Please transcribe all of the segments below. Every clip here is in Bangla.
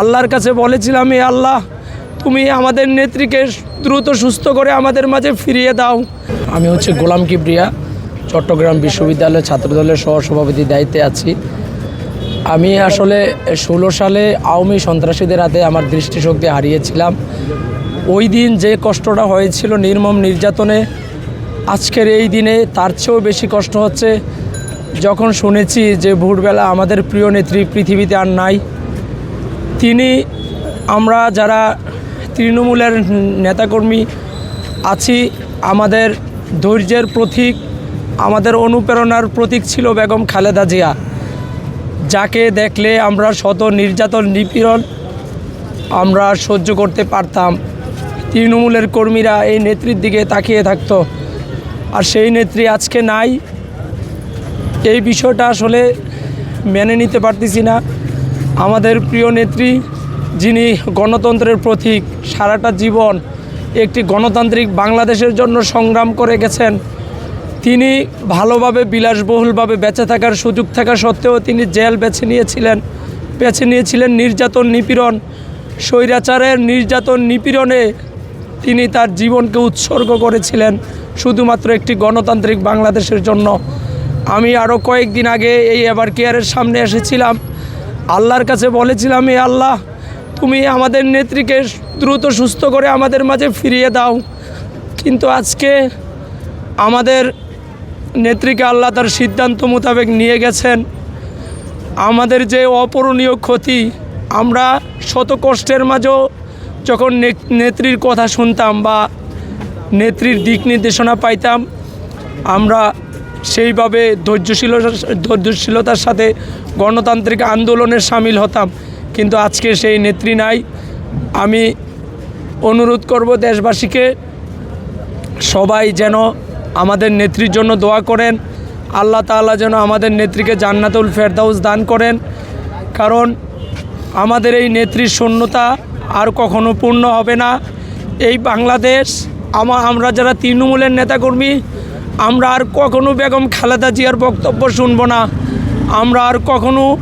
আল্লাহর কাছে বলেছিলাম এ আল্লাহ, তুমি আমাদের নেত্রীকে দ্রুত সুস্থ করে আমাদের মাঝে ফিরিয়ে দাও। আমি হচ্ছে গোলাম কিবরিয়া, চট্টগ্রাম বিশ্ববিদ্যালয়ের ছাত্রদলের সহসভাপতির দায়িত্বে আছি। আমি আসলে ষোলো সালে আওয়ামী সন্ত্রাসীদের হাতে আমার দৃষ্টিশক্তি হারিয়েছিলাম। ওই দিন যে কষ্টটা হয়েছিল নির্মম নির্যাতনে, আজকের এই দিনে তার চেয়েও বেশি কষ্ট হচ্ছে। যখন শুনেছি যে ভোরবেলা আমাদের প্রিয় নেত্রী পৃথিবীতে আর নাই তিনি আমরা যারা তৃণমূলের নেতাকর্মী আছি, আমাদের ধৈর্যের প্রতীক, আমাদের অনুপ্রেরণার প্রতীক ছিল বেগম খালেদা জিয়া, যাকে দেখলে আমরা শত নির্যাতন, নিপীড়ন আমরা সহ্য করতে পারতাম। তৃণমূলের কর্মীরা এই নেত্রীর দিকে তাকিয়ে থাকতো। আর সেই নেত্রী আজকে নাই। এই বিষয়টা আসলে মেনে নিতে পারতেছি না। আমাদের প্রিয় নেত্রী, যিনি গণতন্ত্রের প্রতীক, সারাটা জীবন একটি গণতান্ত্রিক বাংলাদেশের জন্য সংগ্রাম করে গেছেন। তিনি ভালোভাবে, বিলাসবহুলভাবে বেঁচে থাকার সুযোগ থাকা সত্ত্বেও তিনি জেল বেছে নিয়েছিলেন বেছে নিয়েছিলেন নির্যাতন নিপীড়ন। স্বৈরাচারের নির্যাতন নিপীড়নে তিনি তার জীবনকে উৎসর্গ করেছিলেন, শুধুমাত্র একটি গণতান্ত্রিক বাংলাদেশের জন্য। আমি আরও কয়েকদিন আগে এই এবার কেয়ারের সামনে এসেছিলাম। আল্লাহর কাছে বলেছিলাম, এ আল্লাহ, তুমি আমাদের নেত্রীকে দ্রুত সুস্থ করে আমাদের মাঝে ফিরিয়ে দাও। কিন্তু আজকে আমাদের নেত্রীকে আল্লাহ তার সিদ্ধান্ত মোতাবেক নিয়ে গেছেন। আমাদের যে অপূরণীয় ক্ষতি, আমরা শত কষ্টের মাঝেও যখন নেত্রীর কথা শুনতাম বা নেত্রীর দিক নির্দেশনা পাইতাম, আমরা সেইভাবে ধৈর্যশীলতার ধৈর্যশীলতার সাথে গণতান্ত্রিক আন্দোলনে সামিল হতাম। কিন্তু আজকে সেই নেত্রী নাই। আমি অনুরোধ করব দেশবাসীকে, সবাই যেন আমাদের নেত্রীর জন্য দোয়া করেন। আল্লাহ তাআলা যেন আমাদের নেত্রীকে জান্নাতুল ফেরদাউস দান করেন। কারণ আমাদের এই নেত্রীর শূন্যতা আর কখনো পূর্ণ হবে না। এই বাংলাদেশ, আমা আমরা যারা তৃণমূলের নেতাকর্মী আমরা আর কখনো বেগম খালেদা জিয়ার বক্তব্য শুনব না। আমরা আর কখনো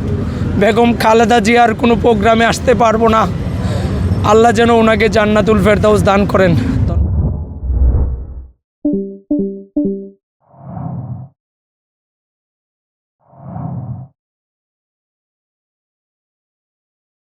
বেগম খালেদা জিয়ার কোনো প্রোগ্রামে আসতে পারব না। আল্লাহ যেন ওনাকে জান্নাতুল ফেরদাউস দান করেন।